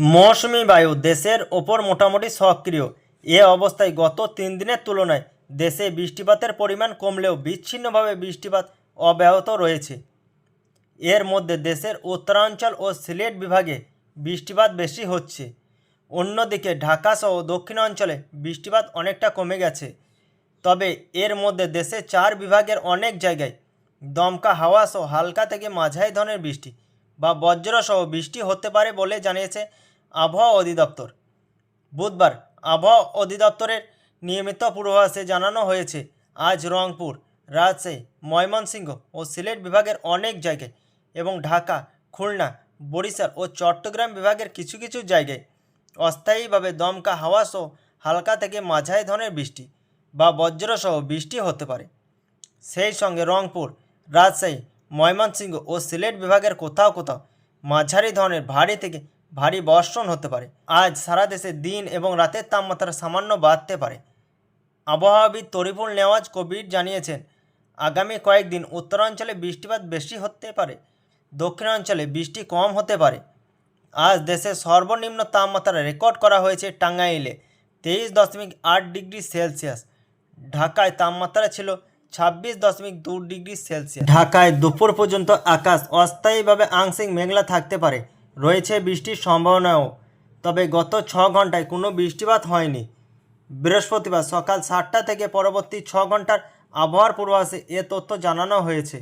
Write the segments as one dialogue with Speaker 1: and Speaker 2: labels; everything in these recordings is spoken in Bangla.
Speaker 1: মৌসুমি বায়ু দেশের ওপর মোটামুটি সক্রিয়। এ অবস্থায় গত তিন দিনের তুলনায় দেশে বৃষ্টিপাতের পরিমাণ কমলেও বিচ্ছিন্নভাবে বৃষ্টিপাত অব্যাহত রয়েছে। এর মধ্যে দেশের উত্তরাঞ্চল ও সিলেট বিভাগে বৃষ্টিপাত বেশি হচ্ছে। অন্যদিকে ঢাকা সহ দক্ষিণাঞ্চলে বৃষ্টিপাত অনেকটা কমে গেছে। তবে এর মধ্যে দেশে চার বিভাগের অনেক জায়গায় দমকা হাওয়া সহ হালকা থেকে মাঝারি ধরনের বৃষ্টি বা বজ্রসহ বৃষ্টি হতে পারে বলে জানিয়েছে আবহাওয়া অধিদপ্তর। বুধবার আবহাওয়া অধিদপ্তরের নিয়মিত পূর্বাভাসে জানানো হয়েছে, আজ রংপুর, রাজশাহী, ময়মনসিংহ ও সিলেট বিভাগের অনেক জায়গায় এবং ঢাকা, খুলনা, বরিশাল ও চট্টগ্রাম বিভাগের কিছু কিছু জায়গায় অস্থায়ীভাবে দমকা হাওয়া সহ হালকা থেকে মাঝারি ধরনের বৃষ্টি বা বজ্রসহ বৃষ্টি হতে পারে। সেই সঙ্গে রংপুর, রাজশাহী, ময়মনসিংহ ও সিলেট বিভাগের কোথাও কোথাও মাঝারি ধরনের ভারী থেকে ভারী বর্ষণ হতে পারে। আজ সারা দেশে দিন এবং রাতের তাপমাত্রা সামান্য বাড়তে পারে। আবহাওয়াবিদ তরিফুল নেওয়াজ কবির জানিয়েছেন, আগামী কয়েকদিন উত্তরাঞ্চলে বৃষ্টিপাত বেশি হতে পারে, দক্ষিণাঞ্চলে বৃষ্টি কম হতে পারে। আজ দেশের সর্বনিম্ন তাপমাত্রা রেকর্ড করা হয়েছে টাঙ্গাইলে, তেইশ দশমিক আট ডিগ্রি সেলসিয়াস। ঢাকায় তাপমাত্রা ছিল ছাব্বিশ দশমিক দু ডিগ্রি সেলসিয়াস। ঢাকায় দুপুর পর্যন্ত আকাশ অস্থায়ীভাবে আংশিক মেঘলা থাকতে পারে। রয়েছে বৃষ্টির সম্ভাবনাও। তবে গত ছ ঘন্টায় কোনো বৃষ্টিপাত হয়নি। বৃহস্পতিবার সকাল সাতটা থেকে পরবর্তী ছ ঘণ্টার আবহাওয়ার পূর্বাভাসে এ তথ্য জানানো হয়েছে।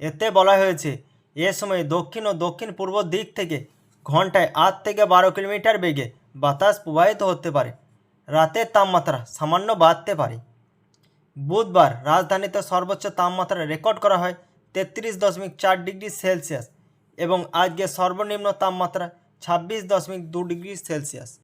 Speaker 1: এতে বলা হয়েছে, এ সময় দক্ষিণ ও দক্ষিণ পূর্ব দিক থেকে ঘন্টায় আট থেকে বারো কিলোমিটার বেগে বাতাস প্রবাহিত হতে পারে। রাতের তাপমাত্রা সামান্য বাড়তে পারে। বুধবার রাজধানীতে সর্বোচ্চ তাপমাত্রা রেকর্ড করা হয় তেত্রিশ দশমিক চার ডিগ্রি সেলসিয়াস। এবং আজকে সর্বনিম্ন তাপমাত্রা ছাব্বিশ দশমিক দু ডিগ্রি সেলসিয়াস।